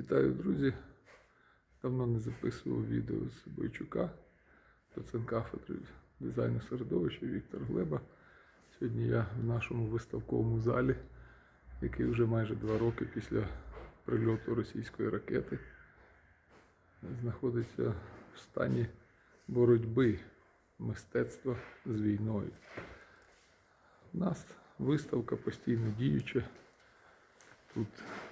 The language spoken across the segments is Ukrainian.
Вітаю, друзі! Давно не записував відео з Бойчука, доцент кафедри дизайну середовища Віктор Глеба. Сьогодні я в нашому виставковому залі, який вже майже два роки після прильоту російської ракети знаходиться в стані боротьби мистецтва з війною. У нас виставка постійно діюча. Тут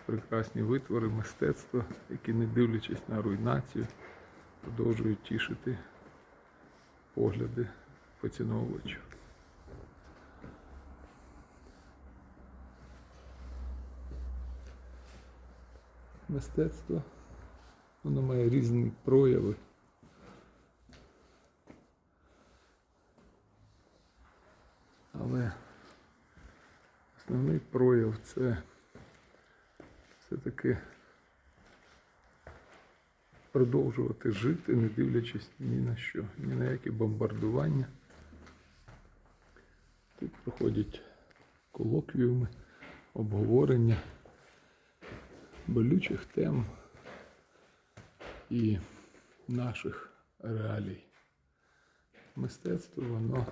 прекрасні витвори мистецтва, які, не дивлячись на руйнацію, продовжують тішити погляди поціновувачів. Мистецтво воно має різні прояви. Але основний прояв це все-таки продовжувати жити, не дивлячись ні на що, ні на які бомбардування. Тут проходять колоквіуми, обговорення болючих тем і наших реалій. Мистецтво воно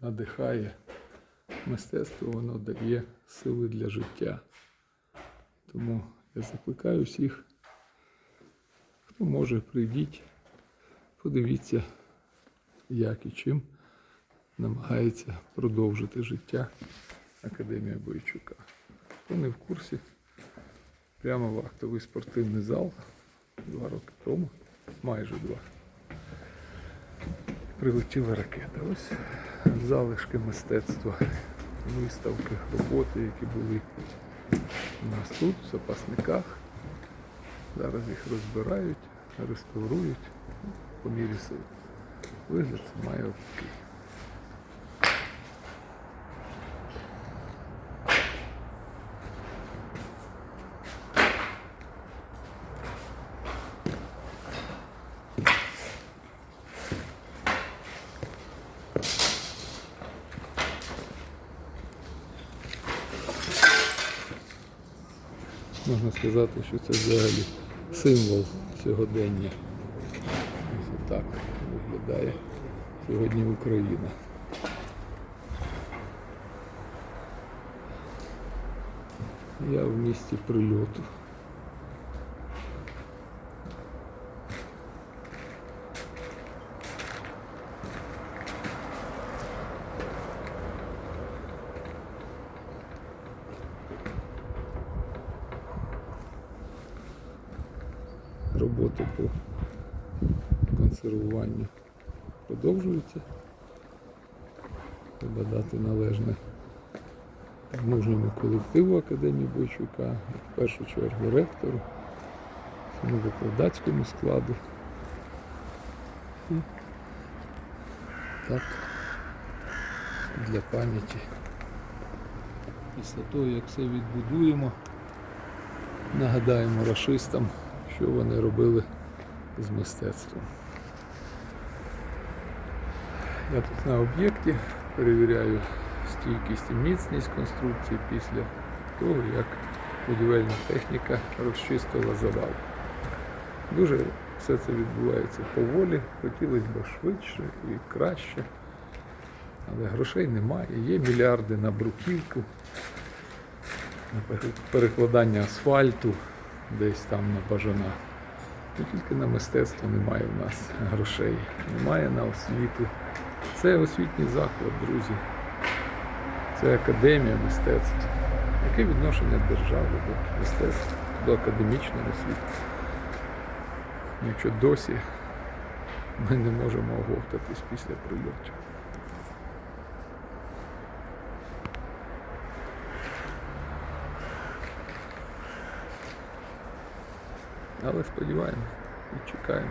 надихає, мистецтво воно дає сили для життя. Тому я закликаю всіх, хто може, прийдіть, подивіться, як і чим намагається продовжити життя Академія Бойчука. Хто не в курсі, прямо в актовий спортивний зал два роки тому, майже два. Прилетіла ракета. Ось залишки мистецтва, виставки, роботи, які були у нас тут, в запасниках. Зараз їх розбирають, реставрують по мірі сил. Вигляд має такий. Можна сказати, що це взагалі символ сьогодення. Ось так виглядає сьогодні Україна. Я в місті прильоту. Роботи по консервуванню продовжуються. Треба дати належне мужньому колективу Академії Бойчука, в першу чергу ректору, всьому викладацькому складу. І так, для пам'яті. Після того, як все відбудуємо, нагадаємо рашистам, що вони робили з мистецтвом. Я тут на об'єкті перевіряю стійкість і міцність конструкції після того, як будівельна техніка розчистила завал. Дуже все це відбувається поволі, хотілося б швидше і краще, але грошей немає. Є мільярди на бруківку, на перекладання асфальту десь там на бажана. Ну, тільки на мистецтво немає в нас грошей, немає на освіту. Це освітній заклад, друзі. Це академія мистецтв. Яке відношення держави до мистецтва, до академічної освіти? Якщо досі ми не можемо оговтатись після прильотів. Але сподіваємось і чекаємо.